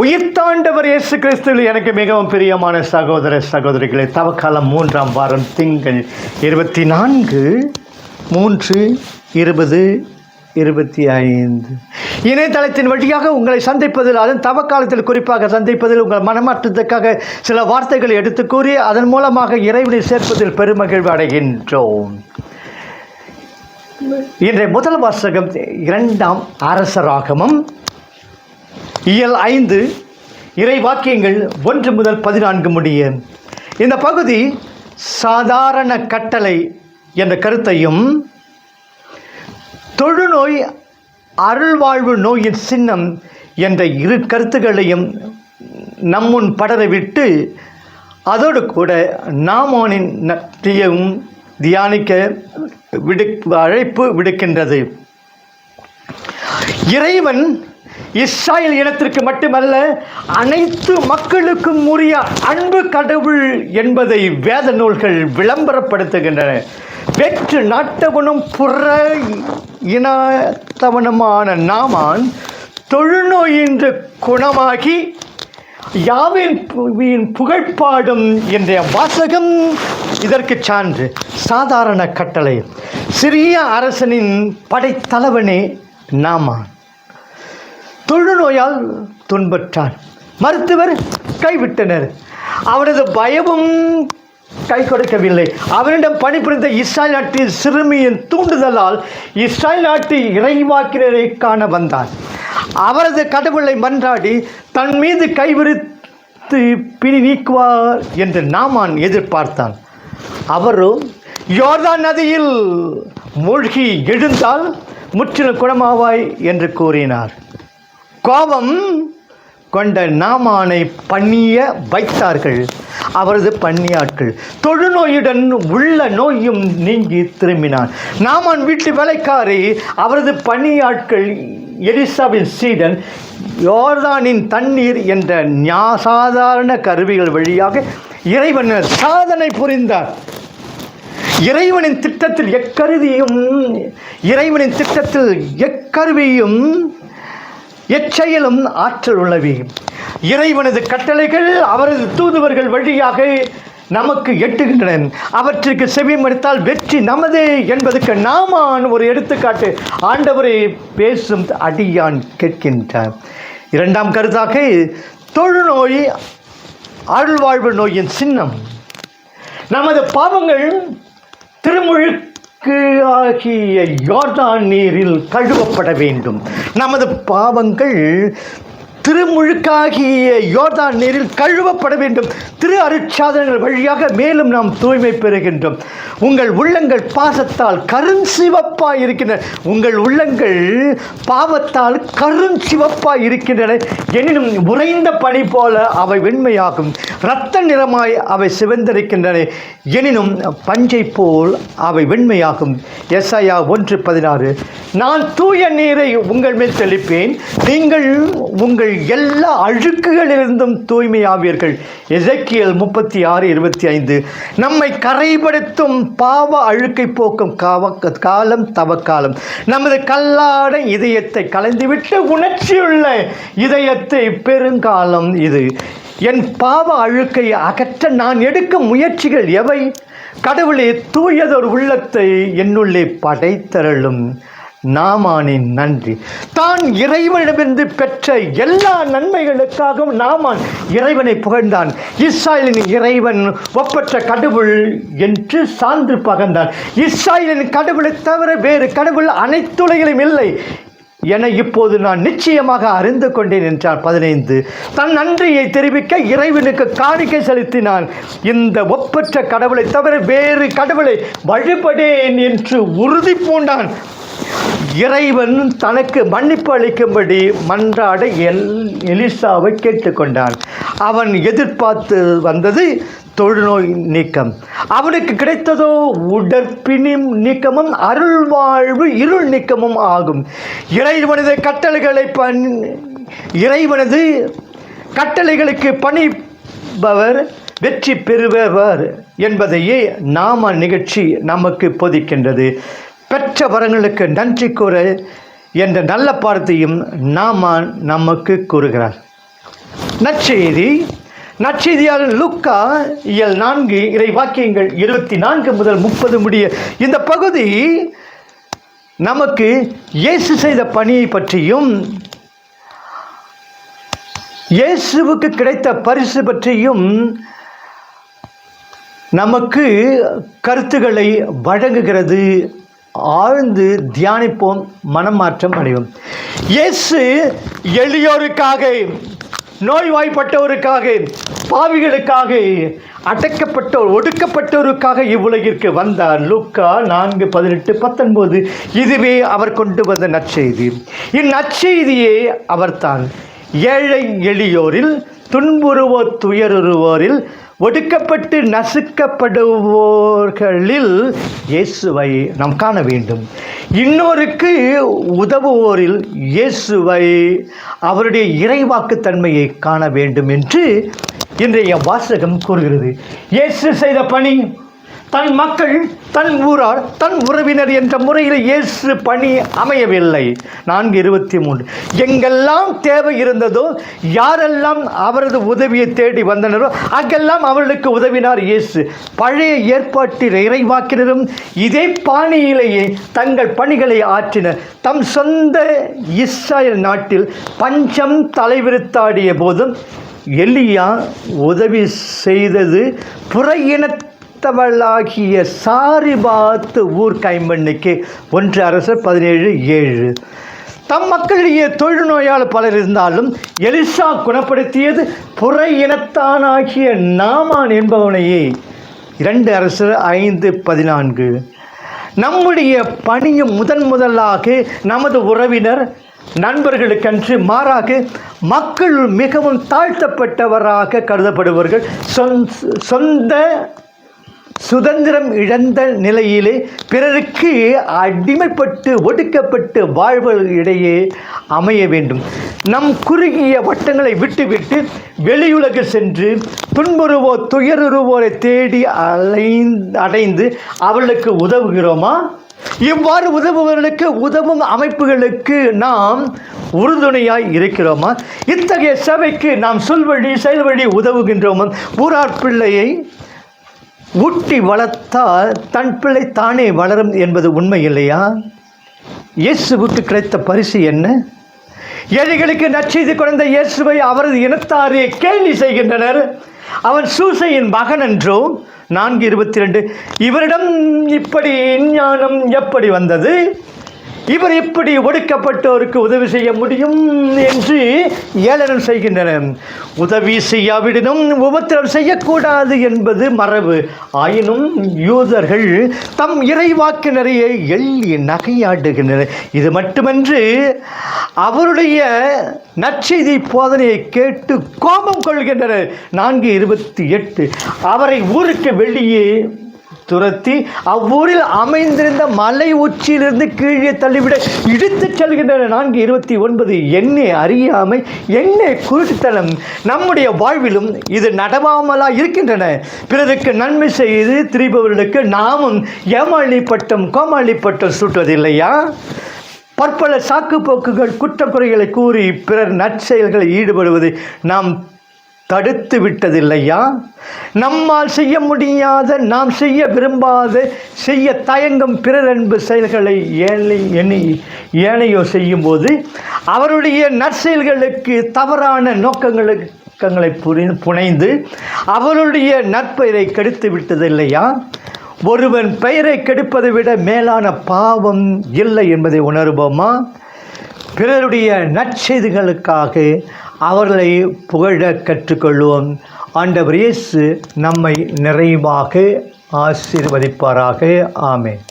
உயிர்த்தாண்டவர் இயேசு கிறிஸ்துவில் எனக்கு மிகவும் பிரியமான சகோதர சகோதரிகளை தவக்காலம் மூன்றாம் வாரம் திங்கள் இருபத்தி நான்கு மூன்று இருபது இருபத்தி ஐந்து. இணையதளத்தின் வழியாக உங்களை சந்திப்பதில் அதன் தவக்காலத்தில் குறிப்பாக சந்திப்பதில் உங்கள் மனமாற்றத்துக்காக சில வார்த்தைகளை எடுத்து கூறி அதன் மூலமாக இறைவனை சேர்ப்பதில் பெருமகிழ்வு அடைகின்றோம். இன்றைய முதல் வாசகம் இரண்டாம் அரசராகமம் இயல் ஐந்து இறை வாக்கியங்கள் ஒன்று முதல் பதினான்கு முடிய. இந்த பகுதி சாதாரண கட்டளை என்ற கருத்தையும் தொழுநோய் அருள்வாழ்வு நோயின் சின்னம் என்ற இரு கருத்துக்களையும் நம்முன் படரவிட்டு அதோடு கூட நாமோனின் நற்றியும் தியானிக்க விடு அழைப்பு விடுக்கின்றது. இறைவன் இஸ்ராயல் இனத்திற்கு மட்டுமல்ல அனைத்து மக்களுக்கும் உரிய அன்பு கடவுள் என்பதை வேத நூல்கள் விளம்பரப்படுத்துகின்றன. வெற்று நாட்டவனும் புற இனத்தவனுமான நாமான் தொழுநோயின்று குணமாகி யாவின் புவியின் புகழ்பாடும் என்ற வாசகம் இதற்கு சான்று. சாதாரண கட்டளை. சிறிய அரசனின் படைத்தலைவனே நாமான். தொழுநோயால் துன்பற்றார். மருத்துவர் கைவிட்டனர். அவனது பயமும் கை கொடுக்கவில்லை. அவனிடம் பணிபுரிந்த இஸ்ராயல் நாட்டின் சிறுமியின் தூண்டுதலால் இஸ்ராயல் நாட்டு இறைவாக்கினரை காண வந்தான். அவரது கடவுளை மன்றாடி தன் மீது கைவிரித்து பிணி நீக்குவார் என்று நாமான் எதிர்பார்த்தான். அவரோ யோர்தான் நதியில் மூழ்கி எழுந்தால் முற்றிலும் குணமாவாய் என்று கூறினார். கோபம் கொண்ட நாமானை பண்ணிய வைத்தார்கள். அவரது பணியாட்கள் தொழுநோயுடன் உள்ள நோயும் நீங்கி திரும்பினான் நாமான் வீட்டு வேலைக்காரி அவரது பணியாட்கள் எலிசாவின் சீடன் யோர்தானின் தண்ணீர் என்ற ஞா- சாதாரண கருவிகள் வழியாக இறைவனர் சாதனை புரிந்தார். இறைவனின் திட்டத்தில் எக்கருவியும் இறைவனின் திட்டத்தில் எக்கருவியும் எச்செயலும் ஆற்றல் உள்ளவை. இறைவனது கட்டளைகள் அவரது தூதுவர்கள் வழியாக நமக்கு எட்டுகின்றன. அவற்றுக்கு செவிமடுத்தால் வெற்றி நமதே என்பதற்கு நாமான் ஒரு எடுத்துக்காட்டு. ஆண்டவரை பேசும் அடியான் கேட்கின்றார். இரண்டாம் கருத்தாக தொழுநோய் அருள்வாழ்வு நோயின் சின்னம். நமது பாவங்கள் திருமுழுக்கு ஆகிய யோர்தான் நீரில் கழுவப்பட வேண்டும். நமது பாவங்கள் திருமுழுக்காகிய யோர்தான் நீரில் கழுவப்பட வேண்டும். திரு அருட்சாதனங்கள் வழியாக மேலும் நாம் தூய்மை பெறுகின்றோம். உங்கள் உள்ளங்கள் பாசத்தால் கருஞ்சிவப்பாய் இருக்கின்றன. உங்கள் உள்ளங்கள் பாவத்தால் கருஞ்சிவப்பாய் இருக்கின்றன. எனினும் உறைந்த பனி போல அவை வெண்மையாகும். இரத்த நிறமாய் அவை சிவந்திருக்கின்றன. எனினும் பஞ்சை போல் அவை வெண்மையாகும். எஸ்ஐயா ஒன்று பதினாறு. நான் தூய நீரை உங்கள் மேல் தெளிப்பேன். நீங்கள் உங்கள் எல்லா அழுக்குகளிலிருந்தும் தூய்மையாவீர்கள். எசக்கியல் முப்பத்தி ஆறு இருபத்தி ஐந்து நம்மை கரைபடுத்தும் பாவ அழுக்கை போக்கும் காவ காலம் தவக்காலம். நமது கல்லாட இதயத்தை கலைந்துவிட்டு உணர்ச்சியுள்ள இதயத்தை பெருங்காலம் இது. என் பாவ அழுக்கை அகற்ற நான் எடுக்கும் முயற்சிகள் எவை? கடவுளே தூயதொரு உள்ளத்தை என்னுள்ளே படைத்தரலும் நாமானின் நன்றி. தான் இறைவனிடமிருந்து பெற்ற எல்லா நன்மைகளுக்காகவும் நாமான் இறைவனை புகழ்ந்தான். இஸ்ராயலின் இறைவன் ஒப்பற்ற கடவுள் என்று சான்று பகர்ந்தான். இஸ்ராயலின் கடவுளை தவிர வேறு கடவுள் அனைத்துலகிலும் இல்லை என இப்போது நான் நிச்சயமாக அறிந்து கொண்டேன் என்றார் பதினைந்து. தன் நன்றியை தெரிவிக்க இறைவனுக்கு காணிக்கை செலுத்தினான். இந்த ஒப்பற்ற கடவுளை தவிர வேறு கடவுளை வழிபடேன் என்று உறுதி பூண்டான். இறைவன் தனக்கு மன்னிப்பு அளிக்கும்படி மன்றாட எல் எலிசாவை கேட்டுக்கொண்டான். அவன் எதிர்பார்த்து வந்தது தொழுநோய் நீக்கம். அவனுக்கு கிடைத்ததோ உடற்பிணி நீக்கமும் அருள் வாழ்வு இருள் நீக்கமும் ஆகும். இறைவனது கட்டளைகளை பண் இறைவனது கட்டளைகளுக்கு பணிபவர் வெற்றி பெறுபவர் என்பதையே நாம நிகழ்ச்சி நமக்கு போதிக்கின்றது. பெற்ற வரங்களுக்கு நன்றி கூற என்ற நல்ல பாடத்தையும் நாம நமக்கு கூறுகிறார். நற்செய்தி நற்செய்தியாளர் லுக்கா இயல் நான்கு இறை வாக்கியங்கள் இருபத்தி நான்கு முதல் முப்பது முடிய இந்த பகுதி நமக்கு இயேசு செய்த பணியை பற்றியும் இயேசுவுக்கு கிடைத்த பரிசு பற்றியும் நமக்கு கருத்துக்களை வழங்குகிறது ஆழ்ந்து தியானிப்போம் மனம் மாற்றம் அடைவோம். இயேசு எளியோருக்காக நோய்வாய்ப்பட்டோருக்காக பாவிகளுக்காக அடக்கப்பட்டோர் ஒடுக்கப்பட்டோருக்காக இவ்வுலகிற்கு வந்தார். லூக்கா நான்கு பதினெட்டு பத்தொன்பது. இதுவே அவர் கொண்டு வந்த நற்செய்தி. இந்நற்செய்தியே அவர்தான். ஏழை எளியோரில் துன்புறுவோர் துயருவோரில் ஒடுக்கப்பட்டு நசுக்கப்படுவோர்களில் இயேசுவை நாம் காண வேண்டும். இன்னொருக்கு உதவுவோரில் இயேசுவை அவருடைய இறைவாக்கு தன்மையை காண வேண்டும் என்று இன்றைய வாசகம் கூறுகிறது. இயேசு செய்த பணி தன் மக்கள் தன் ஊரார் தன் உறவினர் என்ற முறையில் இயேசு பணி அமையவில்லை. நான்கு இருபத்தி மூன்று. எங்கெல்லாம் தேவை இருந்ததோ யாரெல்லாம் அவரது உதவியை தேடி வந்தனரோ அங்கெல்லாம் அவர்களுக்கு உதவினார் இயேசு. பழைய ஏற்பாட்டில் இறைவாக்கினரும் இதே பாணியிலேயே தங்கள் பணிகளை ஆற்றினர். தம் சொந்த இஸ்ராயல் நாட்டில் பஞ்சம் தலைவிரித்தாடிய போதும் எலியா உதவி செய்தது புற கிறிஸ்தவளாகிய சாரிபாத்து ஊர் கைம்பெண்ணுக்கு ஒன்று அரசர் பதினேழு ஏழு. தம் மக்களிடையே தொழுநோயால் பலர் இருந்தாலும் எலிசா குணப்படுத்தியது புற இனத்தானாகிய நாமான் என்பவனையே. இரண்டு அரசர் ஐந்து பதினான்கு. நம்முடைய பணியும் முதன் முதலாக நமது உறவினர் நண்பர்களுக்கன்று மாறாக மக்கள் மிகவும் தாழ்த்தப்பட்டவராக கருதப்படுபவர்கள் சொந்த- சொந்த சுதந்திரம் இழந்த நிலையிலே பிறருக்கு அடிமைப்பட்டு ஒடுக்கப்பட்டு வாழ்வதற்கிடையே அமைய வேண்டும். நம் குறுகிய வட்டங்களை விட்டுவிட்டு வெளியுலகு சென்று துன்புறுவோர் துயருவோரை தேடி அலைந் அடைந்து அவர்களுக்கு உதவுகிறோமா? இவ்வாறு உதவுபவர்களுக்கு உதவும் அமைப்புகளுக்கு நாம் உறுதுணையாய் இருக்கிறோமா? இத்தகைய சபைக்கு நாம் சொல்வழி செயல்வழி உதவுகின்றோமா? ஊரார் பிள்ளையை ஊட்டி வளர்த்தால் தன் பிள்ளை தானே வளரும் என்பது உண்மை இல்லையா? இயேசுவுக்கு கிடைத்த பரிசு என்ன? ஏழைகளுக்கு நச்செய்து குறைந்த இயேசுவை அவரது இனத்தாரே கேள்வி செய்கின்றனர். அவன் சூசையின் மகன் என்றோ நான்கு இருபத்தி ரெண்டு இவரிடம் இப்படி ஞானம் எப்படி வந்தது? இவர் இப்படி ஒடுக்கப்பட்டோருக்கு உதவி செய்ய முடியும் என்று ஏளனம் செய்கின்றனர். உதவி செய்யாவிடனும் உபத்திரம் செய்யக்கூடாது என்பது மரபு. ஆயினும் யூதர்கள் தம் இறைவாக்கினரையே எள்ளி நகையாடுகின்றனர். இது மட்டுமன்று அவருடைய நற்செய்தி போதனையை கேட்டு கோபம் கொள்கின்றனர். நான்கு இருபத்தி எட்டு. அவரை ஊருக்கு வெளியே துரத்தி அவ்வூரில் அமைந்திருந்த மலை உச்சியிலிருந்து கீழே தள்ளிவிட இழுத்துச் செல்கின்றன. நான்கு இருபத்தி ஒன்பது. என்னை அறியாமை என்னை குருட்டுத்தனம். நம்முடைய வாழ்விலும் இது நடவாமலா இருக்கின்றன. பிறருக்கு நன்மை செய்து திரிபவர்களுக்கு நாமும் ஏமாளி பட்டம் கோமாளி பட்டம் சூட்டுவதில்லையா? பற்பல சாக்கு போக்குகள் குற்றக்குறைகளை கூறி பிறர் நற்செயல்களில் ஈடுபடுவது நாம் தடுத்து விட்டதில்லையா? நம்மால் செய்ய முடியாத நாம் செய்ய விரும்பாத செய்ய தயங்கும் பிறர் அன்பு செயல்களை ஏழை எண்ணி ஏனையோ செய்யும்போது அவருடைய நற்செயல்களுக்கு தவறான நோக்கங்களுக்கு நோக்கங்களை புரி புனைந்து அவருடைய நற்பெயரை கெடுத்து விட்டதில்லையா? ஒருவன் பெயரை கெடுப்பதை விட மேலான பாவம் இல்லை என்பதை உணர்வோமா? பிறருடைய நற்செய்திகளுக்காக அவர்களை புகழ கற்றுக்கொள்வோம். ஆண்டவர் இயேசு நம்மை நிறைவாக ஆசீர்வதிப்பாராக. ஆமேன்.